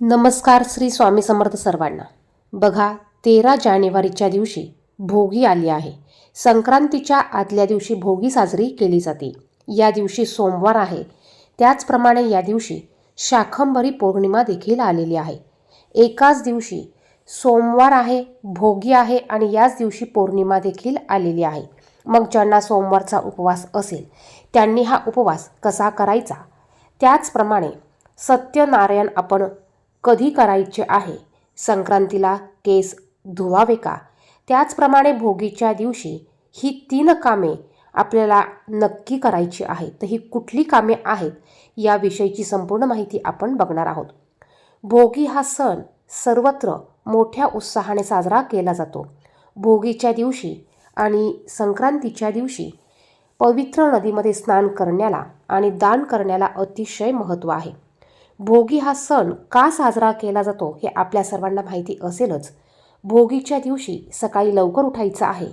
नमस्कार श्री स्वामी समर्थ सर्वांना. बघा तेरा जानेवारीच्या दिवशी भोगी आली आहे. संक्रांतीच्या आदल्या दिवशी भोगी साजरी केली जाते. या दिवशी सोमवार आहे. त्याचप्रमाणे या दिवशी शाखंभरी पौर्णिमा देखील आलेली आहे. एकाच दिवशी सोमवार आहे भोगी आहे आणि याच दिवशी पौर्णिमा देखील आलेली आहे. मग ज्यांना सोमवारचा उपवास असेल त्यांनी हा उपवास कसा करायचा? त्याचप्रमाणे सत्यनारायण आपण कधी करायचे आहे? संक्रांतीला केस धुवावे का? त्याचप्रमाणे भोगीच्या दिवशी ही तीन कामे आपल्याला नक्की करायची आहेत. तर ही कुठली कामे आहेत याविषयीची संपूर्ण माहिती आपण बघणार आहोत. भोगी हा सण सर्वत्र मोठ्या उत्साहाने साजरा केला जातो. भोगीच्या दिवशी आणि संक्रांतीच्या दिवशी पवित्र नदीमध्ये स्नान करण्याला आणि दान करण्याला अतिशय महत्त्व आहे. भोगी हा सण का साजरा केला जातो हे आपल्या सर्वांना माहिती असेलच. भोगीच्या दिवशी सकाळी लवकर उठायचं आहे.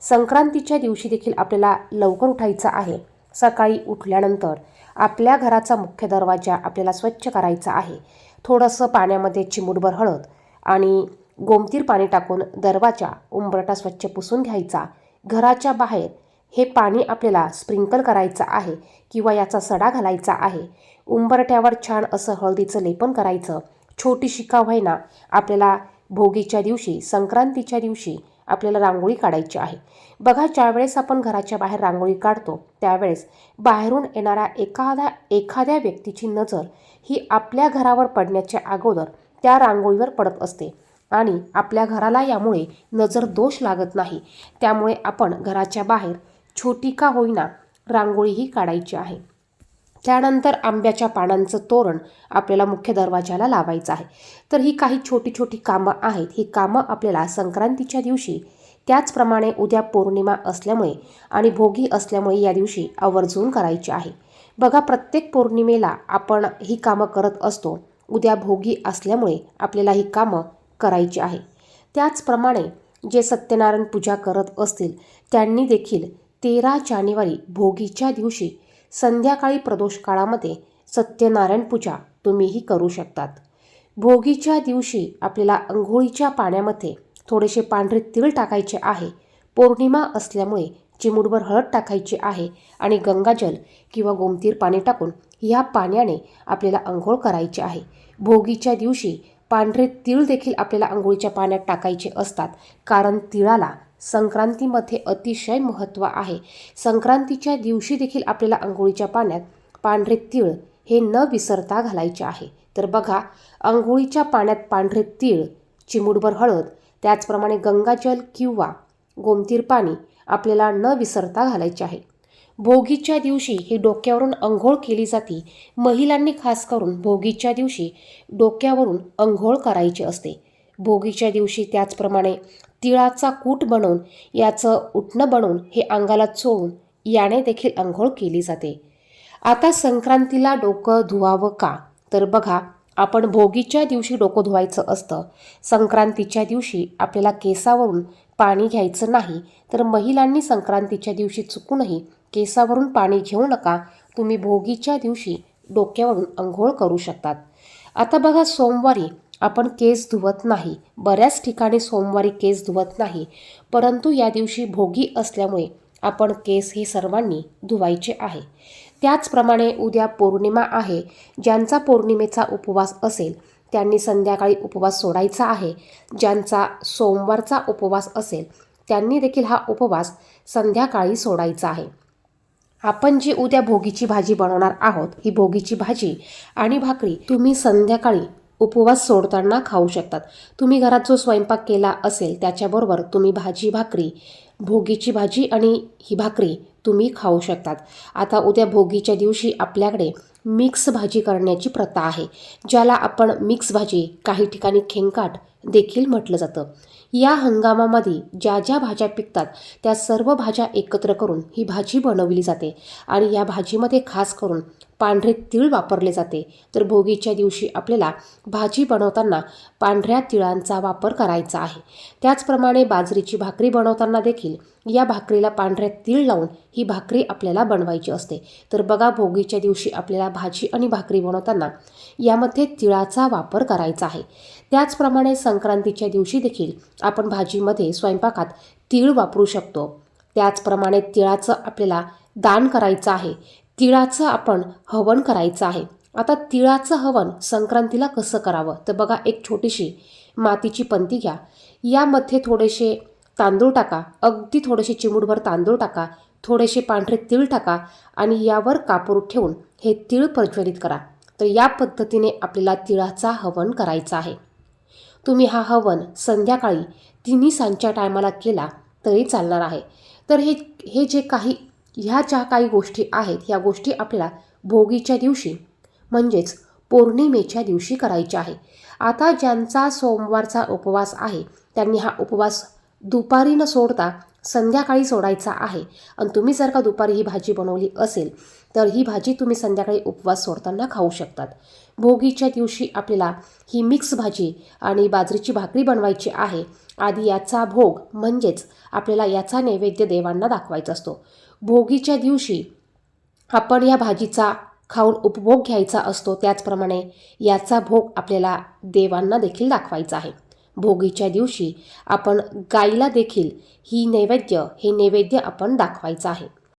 संक्रांतीच्या दिवशी देखील आपल्याला लवकर उठायचं आहे. सकाळी उठल्यानंतर आपल्या घराचा मुख्य दरवाजा आपल्याला स्वच्छ करायचा आहे. थोडंसं पाण्यामध्ये चिमूटभर हळद आणि गोमतीर पाणी टाकून दरवाजा उंबरटा स्वच्छ पुसून घ्यायचा. घराच्या बाहेर हे पाणी आपल्याला स्प्रिंकल करायचं आहे किंवा याचा सडा घालायचा आहे. उंबरट्यावर छान असं हळदीचं लेपन करायचं. छोटी शिका व्हायना आपल्याला भोगीच्या दिवशी संक्रांतीच्या दिवशी आपल्याला रांगोळी काढायची आहे. बघा ज्यावेळेस आपण घराच्या बाहेर रांगोळी काढतो त्यावेळेस बाहेरून येणाऱ्या एखाद्या एखाद्या व्यक्तीची नजर ही आपल्या घरावर पडण्याच्या अगोदर त्या रांगोळीवर पडत असते. आणि आपल्या घराला यामुळे नजर दोष लागत नाही. त्यामुळे आपण घराच्या बाहेर छोटी का होईना रांगोळीही काढायची आहे. त्यानंतर आंब्याच्या पानांचं तोरण आपल्याला मुख्य दरवाजाला लावायचं आहे. तर ही काही छोटी छोटी कामं आहेत. ही कामं आपल्याला संक्रांतीच्या दिवशी त्याचप्रमाणे उद्या पौर्णिमा असल्यामुळे आणि भोगी असल्यामुळे या दिवशी आवर्जून करायची आहे. बघा प्रत्येक पौर्णिमेला आपण ही कामं करत असतो. उद्या भोगी असल्यामुळे आपल्याला ही कामं करायची आहे. त्याचप्रमाणे जे सत्यनारायण पूजा करत असतील त्यांनी देखील तेरा जानेवारी भोगीच्या दिवशी संध्याकाळी प्रदोष काळामध्ये सत्यनारायण पूजा तुम्हीही करू शकतात. भोगीच्या दिवशी आपल्याला अंघोळीच्या पाण्यामध्ये थोडेसे पांढरे तीळ टाकायचे आहे. पौर्णिमा असल्यामुळे चिमूटभर हळद टाकायची आहे आणि गंगाजल किंवा गोमतीर पाणी टाकून या पाण्याने आपल्याला अंघोळ करायची आहे. भोगीच्या दिवशी पांढरे तीळ देखील आपल्याला अंघोळीच्या पाण्यात टाकायचे असतात कारण तिळाला संक्रांतीमध्ये अतिशय महत्त्व आहे. संक्रांतीच्या दिवशी देखील आपल्याला अंघोळीच्या पाण्यात पांढरे तीळ हे न विसरता घालायचे आहे. तर बघा अंघोळीच्या पाण्यात पांढरे तीळ चिमूटभर हळद त्याचप्रमाणे गंगाजल किंवा गोमतीर पाणी आपल्याला न विसरता घालायचे आहे. भोगीच्या दिवशी ही डोक्यावरून अंघोळ केली जाते. महिलांनी खास करून भोगीच्या दिवशी डोक्यावरून अंघोळ करायची असते. भोगीच्या दिवशी त्याचप्रमाणे तिळाचा कूट बनवून याचं उठणं बनवून हे अंगाला चोळून याने देखील अंघोळ केली जाते. आता संक्रांतीला डोकं धुवावं का? तर बघा आपण भोगीच्या दिवशी डोकं धुवायचं असतं. संक्रांतीच्या दिवशी आपल्याला केसावरून पाणी घ्यायचं नाही तर महिलांनी संक्रांतीच्या दिवशी चुकूनही केसावरून पाणी घेऊ नका. तुम्ही भोगीच्या दिवशी डोक्यावरून अंघोळ करू शकतात. आता बघा सोमवारी आपण केस धुवत नाही. बऱ्याच ठिकाणी सोमवारी केस धुवत नाही. परंतु या दिवशी भोगी असल्यामुळे आपण केस हे सर्वांनी धुवायचे आहे. त्याचप्रमाणे उद्या पौर्णिमा आहे. ज्यांचा पौर्णिमेचा उपवास असेल त्यांनी संध्याकाळी उपवास सोडायचा आहे. ज्यांचा सोमवारचा उपवास असेल त्यांनी देखील हा उपवास संध्याकाळी सोडायचा आहे. आपण जी उद्या भोगीची भाजी बनवणार आहोत ही भोगीची भाजी आणि भाकरी तुम्ही संध्याकाळी उपवास सोडताना खाऊ शकतात. तुम्ही घरात जो स्वयंपाक केला असेल त्याच्याबरोबर तुम्ही भाजी भाकरी भोगीची भाजी आणि ही भाकरी तुम्ही खाऊ शकतात. आता उद्या भोगीच्या दिवशी आपल्याकडे मिक्स भाजी करण्याची प्रथा आहे ज्याला आपण मिक्स भाजी काही ठिकाणी खेंकाट देखील म्हटलं जातं. या हंगामामध्ये ज्या ज्या भाज्या पिकतात त्या सर्व भाज्या एकत्र करून ही भाजी बनवली जाते. आणि या भाजीमध्ये खास करून पांढरे तीळ वापरले जाते. तर भोगीच्या दिवशी आपल्याला भाजी बनवताना पांढऱ्या तिळांचा वापर करायचा आहे. त्याचप्रमाणे बाजरीची भाकरी बनवताना देखील या भाकरीला पांढऱ्या तीळ लावून ही भाकरी आपल्याला बनवायची असते. तर बघा भोगीच्या दिवशी आपल्याला भाजी आणि भाकरी बनवताना यामध्ये तिळाचा वापर करायचा आहे. त्याचप्रमाणे संक्रांतीच्या दिवशी देखील आपण भाजीमध्ये स्वयंपाकात तीळ वापरू शकतो. त्याचप्रमाणे तिळाचं आपल्याला दान करायचं आहे. तिळाचं आपण हवन करायचं आहे. आता तिळाचं हवन संक्रांतीला कसं करावं? तर बघा एक छोटीशी मातीची पंती घ्या. यामध्ये थोडेसे तांदूळ टाका. अगदी थोडेसे चिमूटभर तांदूळ टाका. थोडेसे पांढरे तीळ टाका आणि यावर कापूर ठेवून हे तीळ प्रज्वलित करा. तर या पद्धतीने आपल्याला तिळाचा हवन करायचा आहे. तुम्ही हा हवन संध्याकाळी तिन्ही सांच्या टायमाला केला तरी चालणार आहे. तर हे हे जे काही ह्या ज्या काही गोष्टी आहेत ह्या गोष्टी आपल्याला भोगीच्या दिवशी म्हणजेच पौर्णिमेच्या दिवशी करायच्या आहे. आता ज्यांचा सोमवारचा उपवास आहे त्यांनी हा उपवास दुपारी न सोडता संध्याकाळी सोडायचा आहे. आणि तुम्ही जर का दुपारी ही भाजी बनवली असेल तर ही भाजी तुम्ही संध्याकाळी उपवास सोडताना खाऊ शकतात. भोगीच्या दिवशी आपल्याला ही मिक्स भाजी आणि बाजरीची भाकरी बनवायची आहे. आधी याचा भोग म्हणजेच आपल्याला याचा नैवेद्य देवांना दाखवायचा असतो. भोगीच्या दिवशी आपण या भाजीचा खाऊन उपभोग घ्यायचा असतो. त्याचप्रमाणे याचा भोग आपल्याला देवांना देखील दाखवायचा आहे. भोगीच्या दिवशी आपण गाईला देखील ही नैवेद्य हे नैवेद्य आपण दाखवायचं आहे.